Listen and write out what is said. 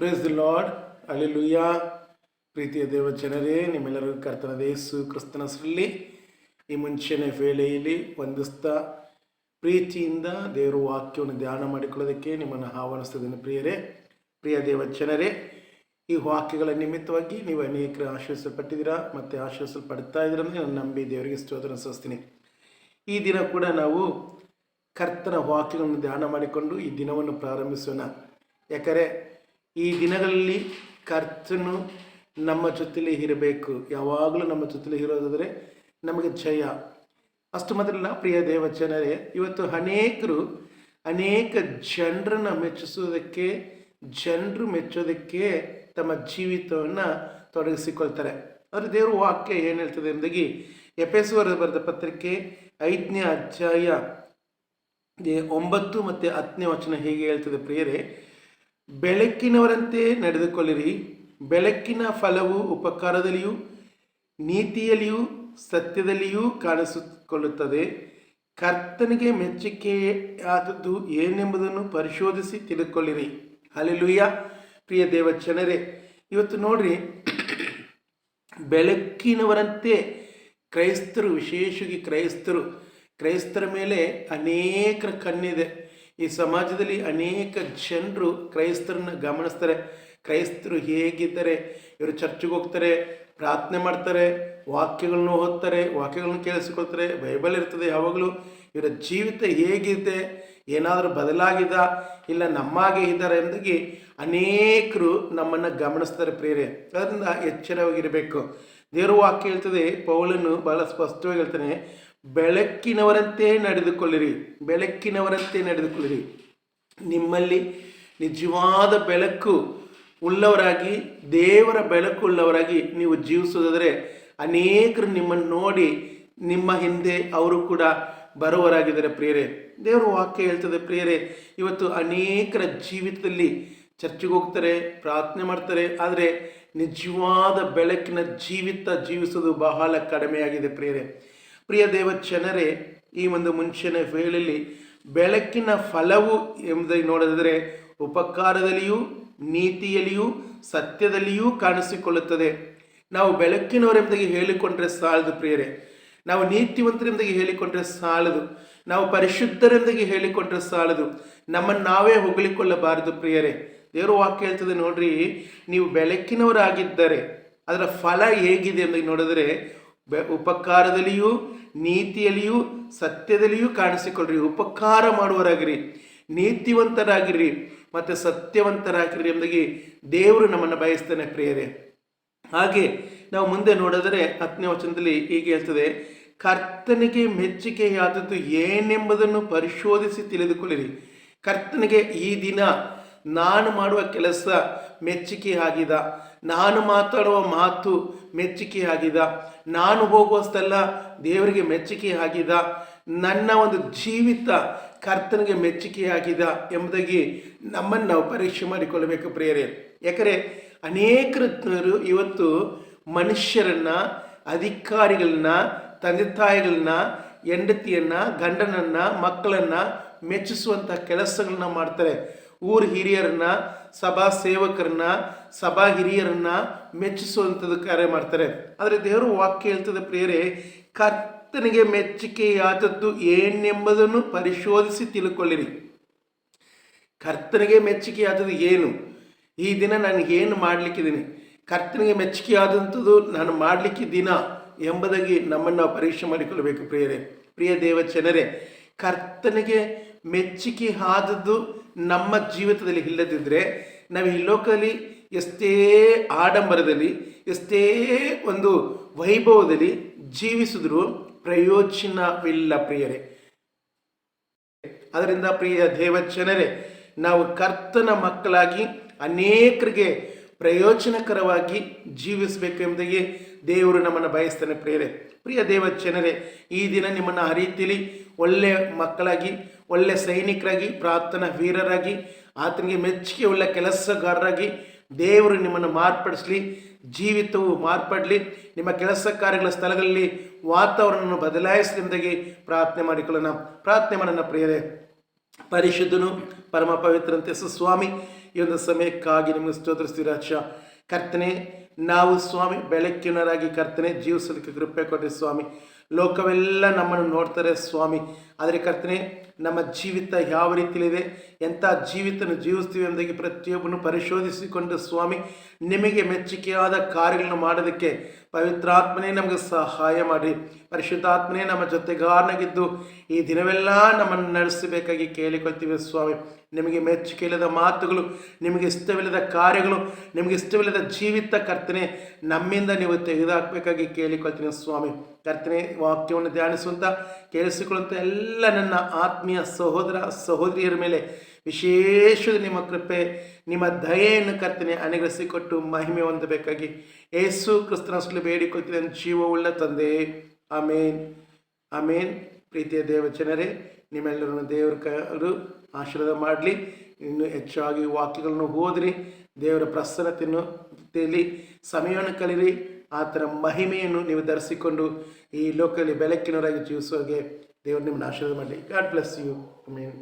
Praise the lord ಅಲ್ಲಿಲುಯ್ಯ ಪ್ರೀತಿಯ ದೇವ ಜನರೇ ನಿಮ್ಮೆಲ್ಲರಿಗೂ ಕರ್ತನ ದೇಸು ಕ್ರಿಸ್ತನ ಹೆಸರಲ್ಲಿ ಈ ಮುಂಚೆನೆ ವೇಳೆಯಲ್ಲಿ ವಂದಿಸ್ತಾ ಪ್ರೀತಿಯಿಂದ ದೇವರ ವಾಕ್ಯವನ್ನು ಧ್ಯಾನ ಮಾಡಿಕೊಳ್ಳೋದಕ್ಕೆ ನಿಮ್ಮನ್ನು ಆಹ್ವಾನಿಸ್ತಿದ್ದೇನೆ ಪ್ರಿಯರೇ. ಪ್ರಿಯ ದೇವ ಜನರೇ ಈ ವಾಕ್ಯಗಳ ನಿಮಿತ್ತವಾಗಿ ನೀವು ಅನೇಕರು ಆಶ್ರಯಿಸಲ್ಪಟ್ಟಿದ್ದೀರಾ ಮತ್ತು ಆಶ್ರಯಿಸಲ್ಪಡ್ತಾ ಇದ್ದೀರ ಅಂದರೆ ನಾನು ನಂಬಿ ದೇವರಿಗೆ ಸ್ತೋತ್ರ ಸಲ್ಲಿಸ್ತೀನಿ. ಈ ದಿನ ಕೂಡ ನಾವು ಕರ್ತನ ವಾಕ್ಯಗಳನ್ನು ಧ್ಯಾನ ಮಾಡಿಕೊಂಡು ಈ ದಿನವನ್ನು ಪ್ರಾರಂಭಿಸೋಣ. ಯಾಕಂದರೆ ಈ ದಿನಗಳಲ್ಲಿ ಕರ್ತನು ನಮ್ಮ ಜೊತೆಲಿ ಇರಬೇಕು. ಯಾವಾಗಲೂ ನಮ್ಮ ಜೊತೆಲಿ ಇರೋದಾದರೆ ನಮಗೆ ಜಯ. ಅಷ್ಟು ಮೊದಲ ಪ್ರಿಯ ದೇವ ಜನರೇ, ಇವತ್ತು ಅನೇಕರು, ಅನೇಕ ಜನರನ್ನು ಮೆಚ್ಚಿಸೋದಕ್ಕೆ, ಜನರು ಮೆಚ್ಚೋದಕ್ಕೆ ತಮ್ಮ ಜೀವಿತವನ್ನು ತೊಡಗಿಸಿಕೊಳ್ತಾರೆ. ಆದರೆ ದೇವರು ವಾಕ್ಯ ಏನು ಹೇಳ್ತದೆ ಎಂದಾಗಿ ಎಪೆಸುವರ ಬರೆದ ಪತ್ರಿಕೆ ಐದನೇ ಅಧ್ಯಾಯ ಒಂಬತ್ತು ಮತ್ತು ಹತ್ತನೇ ವಚನ ಹೇಗೆ ಹೇಳ್ತದೆ, ಪ್ರಿಯರೇ ಬೆಳಕಿನವರಂತೆ ನಡೆದುಕೊಳ್ಳಿರಿ. ಬೆಳಕಿನ ಫಲವು ಉಪಕಾರದಲ್ಲಿಯೂ, ನೀತಿಯಲ್ಲಿಯೂ, ಸತ್ಯದಲ್ಲಿಯೂ ಕಾಣಿಸಿಕೊಳ್ಳುತ್ತದೆ. ಕರ್ತನಿಗೆ ಮೆಚ್ಚುಗೆಯಾದದ್ದು ಏನೆಂಬುದನ್ನು ಪರಿಶೋಧಿಸಿ ತಿಳಿದುಕೊಳ್ಳಿರಿ. ಅಲ್ಲೆಲುಯ್ಯ ಪ್ರಿಯ ದೇವ ಜನರೇ ಇವತ್ತು ನೋಡ್ರಿ, ಬೆಳಕಿನವರಂತೆ ಕ್ರೈಸ್ತರು, ವಿಶೇಷವಾಗಿ ಕ್ರೈಸ್ತರು, ಕ್ರೈಸ್ತರ ಮೇಲೆ ಅನೇಕರ ಕಣ್ಣಿದೆ. ಈ ಸಮಾಜದಲ್ಲಿ ಅನೇಕ ಜನರು ಕ್ರೈಸ್ತರನ್ನ ಗಮನಿಸ್ತಾರೆ. ಕ್ರೈಸ್ತರು ಹೇಗಿದ್ದಾರೆ? ಇವರು ಚರ್ಚಿಗೆ ಹೋಗ್ತಾರೆ, ಪ್ರಾರ್ಥನೆ ಮಾಡ್ತಾರೆ ವಾಕ್ಯಗಳನ್ನು ಓದ್ತಾರೆ ವಾಕ್ಯಗಳನ್ನು ಕೇಳಿಸಿಕೊಳ್ತಾರೆ, ಬೈಬಲ್ ಇರ್ತದೆ ಯಾವಾಗಲೂ. ಇವರ ಜೀವಿತ ಹೇಗಿದೆ? ಏನಾದರೂ ಬದಲಾಗಿದ? ಇಲ್ಲ ನಮ್ಮಾಗೆ ಇದ್ದಾರೆ ಎಂದಾಗಿ ಅನೇಕರು ನಮ್ಮನ್ನು ಗಮನಿಸ್ತಾರೆ ಪ್ರೇರೆ ಅದರಿಂದ ಎಚ್ಚರವಾಗಿರಬೇಕು. ದೇವರ ವಾಕ್ಯ ಹೇಳ್ತದೆ, ಪೌಲನು ಬಹಳ ಸ್ಪಷ್ಟವಾಗಿ ಹೇಳ್ತಾನೆ ಬೆಳಕಿನವರಂತೆ ನಡೆದುಕೊಳ್ಳಿರಿ. ಬೆಳಕಿನವರಂತೆ ನಡೆದುಕೊಳ್ಳಿರಿ. ನಿಮ್ಮಲ್ಲಿ ನಿಜವಾದ ಬೆಳಕು ಉಳ್ಳವರಾಗಿ, ದೇವರ ಬೆಳಕು ಉಳ್ಳವರಾಗಿ ನೀವು ಜೀವಿಸೋದಾದರೆ ಅನೇಕರು ನಿಮ್ಮನ್ನು ನೋಡಿ ನಿಮ್ಮ ಹಿಂದೆ ಅವರು ಕೂಡ ಬರುವರಾಗಿದ್ದಾರೆ ಪ್ರಿಯರೇ. ದೇವರ ವಾಕ್ಯ ಹೇಳ್ತದೆ ಪ್ರಿಯರೇ, ಇವತ್ತು ಅನೇಕರ ಜೀವಿತದಲ್ಲಿ ಚರ್ಚೆಗೆ ಹೋಗ್ತಾರೆ, ಪ್ರಾರ್ಥನೆ ಮಾಡ್ತಾರೆ, ಆದರೆ ನಿಜವಾದ ಬೆಳಕಿನ ಜೀವಿತ ಜೀವಿಸೋದು ಬಹಳ ಕಡಿಮೆಯಾಗಿದೆ ಪ್ರಿಯರೇ. ಪ್ರಿಯ ದೇವ ಜನರೇ, ಈ ಒಂದು ಮುಂಚಿನ ವೇಳೆಯಲ್ಲಿ ಬೆಳಕಿನ ಫಲವು ಎಂಬುದಾಗಿ ನೋಡಿದರೆ ಉಪಕಾರದಲ್ಲಿಯೂ, ನೀತಿಯಲ್ಲಿಯೂ, ಸತ್ಯದಲ್ಲಿಯೂ ಕಾಣಿಸಿಕೊಳ್ಳುತ್ತದೆ. ನಾವು ಬೆಳಕಿನವರೆಂಬುದಾಗಿ ಹೇಳಿಕೊಂಡ್ರೆ ಸಾಲದು ಪ್ರಿಯರೇ. ನಾವು ನೀತಿವಂತರೆಂಬುದಾಗಿ ಹೇಳಿಕೊಂಡ್ರೆ ಸಾಲದು. ನಾವು ಪರಿಶುದ್ಧರೆಂದಾಗಿ ಹೇಳಿಕೊಂಡ್ರೆ ಸಾಲದು. ನಮ್ಮನ್ನು ನಾವೇ ಹೊಗಳಿಕೊಳ್ಳಬಾರದು ಪ್ರಿಯರೇ. ದೇವರು ವಾಕ್ಯ ಹೇಳ್ತದೆ ನೋಡ್ರಿ, ನೀವು ಬೆಳಕಿನವರಾಗಿದ್ದರೆ ಅದರ ಫಲ ಹೇಗಿದೆ ಎಂಬುದಾಗಿ ನೋಡಿದರೆ ಉಪಕಾರದಲ್ಲಿಯೂ ನೀತಿಯಲ್ಲಿಯೂ ಸತ್ಯದಲ್ಲಿಯೂ ಕಾಣಿಸಿಕೊಳ್ಳ್ರಿ. ಉಪಕಾರ ಮಾಡುವರಾಗಿರಿ. ನೀತಿವಂತರಾಗಿರಿ. ಮತ್ತು ಸತ್ಯವಂತರಾಗಿರಿ ಎಂಬುದಾಗಿ ದೇವರು ನಮ್ಮನ್ನು ಬಯಸ್ತಾನೆ ಪ್ರಿಯರೇ. ಹಾಗೆ ನಾವು ಮುಂದೆ ನೋಡಿದರೆ ಹತ್ತನೇ ವಚನದಲ್ಲಿ ಹೀಗೆ ಹೇಳ್ತದೆ, ಕರ್ತನಿಗೆ ಮೆಚ್ಚುಗೆಯಾದದ್ದು ಏನೆಂಬುದನ್ನು ಪರಿಶೋಧಿಸಿ ತಿಳಿದುಕೊಳ್ಳಿರಿ. ಕರ್ತನಿಗೆ ಈ ದಿನ ನಾನು ಮಾಡುವ ಕೆಲಸ ಮೆಚ್ಚುಗೆ ಆಗಿದ. ನಾನು ಮಾತಾಡುವ ಮಾತು ಮೆಚ್ಚುಗೆ ಆಗಿದ. ನಾನು ಸ್ಥಳ ದೇವರಿಗೆ ಮೆಚ್ಚುಗೆ ಆಗಿದ. ನನ್ನ ಒಂದು ಜೀವಿತ ಕರ್ತನಿಗೆ ಮೆಚ್ಚುಗೆ ಆಗಿದ ಎಂಬುದಾಗಿ ನಮ್ಮನ್ನು ನಾವು ಪರೀಕ್ಷೆ ಮಾಡಿಕೊಳ್ಳಬೇಕು ಪ್ರಿಯರೇ. ಯಾಕಂದರೆ ಜನರು ಇವತ್ತು ಮನುಷ್ಯರನ್ನ, ಅಧಿಕಾರಿಗಳನ್ನ, ತಂದೆ ತಾಯಿಗಳನ್ನ, ಹೆಂಡತಿಯನ್ನ, ಗಂಡನನ್ನ, ಮಕ್ಕಳನ್ನ ಮೆಚ್ಚಿಸುವಂಥ ಕೆಲಸಗಳನ್ನ ಮಾಡ್ತಾರೆ. ಊರ ಹಿರಿಯರನ್ನ, ಸಭಾ ಸೇವಕರನ್ನ, ಸಭಾ ಹಿರಿಯರನ್ನ ಮೆಚ್ಚಿಸುವಂಥದ್ದು ಕಾರ್ಯ ಮಾಡ್ತಾರೆ. ಆದರೆ ದೇವರು ವಾಕ್ಯ ಹೇಳ್ತದೆ ಪ್ರೇರೆ ಕರ್ತನಿಗೆ ಮೆಚ್ಚುಗೆಯಾದದ್ದು ಏನೆಂಬುದನ್ನು ಪರಿಶೋಧಿಸಿ ತಿಳ್ಕೊಳ್ಳಿರಿ. ಕರ್ತನಿಗೆ ಮೆಚ್ಚುಗೆಯಾದದ್ದು ಏನು? ಈ ದಿನ ನನಗೆ ಏನು ಮಾಡಲಿಕ್ಕಿದ್ದೀನಿ? ಕರ್ತನಿಗೆ ಮೆಚ್ಚುಗೆಯಾದಂಥದ್ದು ನಾನು ಮಾಡಲಿಕ್ಕೆ ದಿನ ಎಂಬುದಾಗಿ ನಮ್ಮನ್ನು ನಾವು ಪರೀಕ್ಷೆ ಮಾಡಿಕೊಳ್ಳಬೇಕು ಪ್ರಿಯರೇ. ಪ್ರಿಯ ದೇವ ಜನರೇ ಕರ್ತನಿಗೆ ಮೆಚ್ಚುಗೆ ಆದದ್ದು ನಮ್ಮ ಜೀವಿತದಲ್ಲಿ ಇಲ್ಲದಿದ್ದರೆ ನಾವು ಈ ಲೋಕದಲ್ಲಿ ಎಷ್ಟೇ ಆಡಂಬರದಲ್ಲಿ, ಎಷ್ಟೇ ಒಂದು ವೈಭವದಲ್ಲಿ ಜೀವಿಸಿದ್ರು ಪ್ರಯೋಜನವಿಲ್ಲ ಪ್ರಿಯರೇ. ಅದರಿಂದ ಪ್ರಿಯ ದೇವಜನರೇ ನಾವು ಕರ್ತನ ಮಕ್ಕಳಾಗಿ ಅನೇಕರಿಗೆ ಪ್ರಯೋಜನಕರವಾಗಿ ಜೀವಿಸಬೇಕು ಎಂಬುದಾಗಿ ದೇವರು ನಮ್ಮನ್ನು ಬಯಸ್ತಾನೆ ಪ್ರಿಯರೇ. ಪ್ರಿಯ ದೇವಜನರೇ ಈ ದಿನ ನಿಮ್ಮನ್ನು ಆ ರೀತಿಯಲ್ಲಿ ಒಳ್ಳೆಯ ಮಕ್ಕಳಾಗಿ ಒಳ್ಳೆಯ ಸೈನಿಕರಾಗಿ, ಪ್ರಾರ್ಥನಾ ವೀರರಾಗಿ, ಆತನಿಗೆ ಮೆಚ್ಚುಗೆ ಒಳ್ಳೆಯ ಕೆಲಸಗಾರರಾಗಿ ದೇವರು ನಿಮ್ಮನ್ನು ಮಾರ್ಪಡಿಸಲಿ, ಜೀವಿತವು ಮಾರ್ಪಡಲಿ, ನಿಮ್ಮ ಕೆಲಸ ಕಾರ್ಯಗಳ ಸ್ಥಳಗಳಲ್ಲಿ ವಾತಾವರಣವನ್ನು ಬದಲಾಯಿಸಿದಂತಾಗಿ ಪ್ರಾರ್ಥನೆ ಮಾಡಿಕೊಳ್ಳೋಣ. ಪ್ರಾರ್ಥನೆ ಮಾಡೋಣ ಪ್ರಿಯರೇ. ಪರಿಶುದ್ಧನು, ಪರಮ ಪವಿತ್ರಂತೆ ಸುಸ್ವಾಮಿ, ಈ ಒಂದು ಸಮಯಕ್ಕಾಗಿ ನಿಮಗೆ ಸ್ತೋತ್ರಿಸ್ತೀವಿ ರಾಜ ಕರ್ತನೆ, ನಾವು ಸ್ವಾಮಿ ಬೆಳಕಿನರಾಗಿ ಕರ್ತನೆ ಜೀವಿಸಲಿಕ್ಕೆ ಕೃಪೆ ಕೊಟ್ಟರೆ ಸ್ವಾಮಿ. ಲೋಕವೆಲ್ಲ ನಮ್ಮನ್ನು ನೋಡ್ತಾರೆ ಸ್ವಾಮಿ. ಆದರೆ ಕರ್ತನೆ, ನಮ್ಮ ಜೀವಿತ ಯಾವ ರೀತಿಯಲ್ಲಿದೆ? ಎಂಥ ಜೀವಿತನ ಜೀವಿಸ್ತೀವಿ ಎಂಬುದಾಗಿ ಪ್ರತಿಯೊಬ್ಬನು ಪರಿಶೋಧಿಸಿಕೊಂಡು ಸ್ವಾಮಿ, ನಿಮಗೆ ಮೆಚ್ಚುಗೆಯಾದ ಕಾರ್ಯಗಳನ್ನು ಮಾಡೋದಕ್ಕೆ ಪವಿತ್ರಾತ್ಮನೇ ನಮಗೆ ಸಹಾಯ ಮಾಡಿ ಪರಿಶುದ್ಧಾತ್ಮನೇ ನಮ್ಮ ಜೊತೆಗಾರನಾಗಿದ್ದು, ಈ ದಿನವೆಲ್ಲ ನಮ್ಮನ್ನು ನಡೆಸಬೇಕಾಗಿ ಕೇಳಿಕೊಳ್ತೀವಿ ಸ್ವಾಮಿ. ನಿಮಗೆ ಮೆಚ್ಚುಗೆ ಇಲ್ಲದ ಮಾತುಗಳು, ನಿಮಗೆ ಇಷ್ಟವಿಲ್ಲದ ಕಾರ್ಯಗಳು, ನಿಮಗೆ ಇಷ್ಟವಿಲ್ಲದ ಜೀವಿತ ಕರ್ತನೆ, ನಮ್ಮಿಂದ ನೀವು ತೆಗೆದುಹಾಕಬೇಕಾಗಿ ಕೇಳಿಕೊಳ್ತೀನಿ ಸ್ವಾಮಿ. ಕರ್ತನೆ ವಾಕ್ಯವನ್ನು ಧ್ಯಾನಿಸುವಂಥ ಕೇಳಿಸಿಕೊಳ್ಳುವಂಥ ಎಲ್ಲ ನನ್ನ ಆತ್ಮೀಯ ಸಹೋದರ ಸಹೋದರಿಯರ ಮೇಲೆ ವಿಶೇಷ ನಿಮ್ಮ ಕೃಪೆ, ನಿಮ್ಮ ದಯೆಯನ್ನು ಕರ್ತನೆ ಅನುಗ್ರಹಿಸಿಕೊಟ್ಟು ಮಹಿಮೆ ಹೊಂದಬೇಕಾಗಿ ಏಸು ಕ್ರಿಸ್ತನಸಲು ಬೇಡಿಕೊಳ್ತಿದ್ದ ಜೀವವುಳ್ಳ ತಂದೆ. ಆಮೇನ್. ಆಮೇನ್. ಪ್ರೀತಿಯ ದೇವಚನರೇ ನಿಮ್ಮೆಲ್ಲರನ್ನು ದೇವರ ಕರು ಆಶೀರ್ವಾದ ಮಾಡಲಿ. ಇನ್ನು ಹೆಚ್ಚಾಗಿ ವಾಕ್ಯಗಳನ್ನು ಓದಿರಿ. ದೇವರ ಪ್ರಸನ್ನತೆಯನ್ನು, ಸಮಯವನ್ನು ಕಲಿರಿ. ಆತನ ಮಹಿಮೆಯನ್ನು ನೀವು ಧರಿಸಿಕೊಂಡು ಈ ಲೋಕದಲ್ಲಿ ಬೆಳಕಿನವರಾಗಿ ಜೀವಿಸುವಾಗೆ ದೇವರು ನಿಮ್ಮನ್ನು ಆಶೀರ್ವಾದ ಮಾಡಲಿ. God bless you mean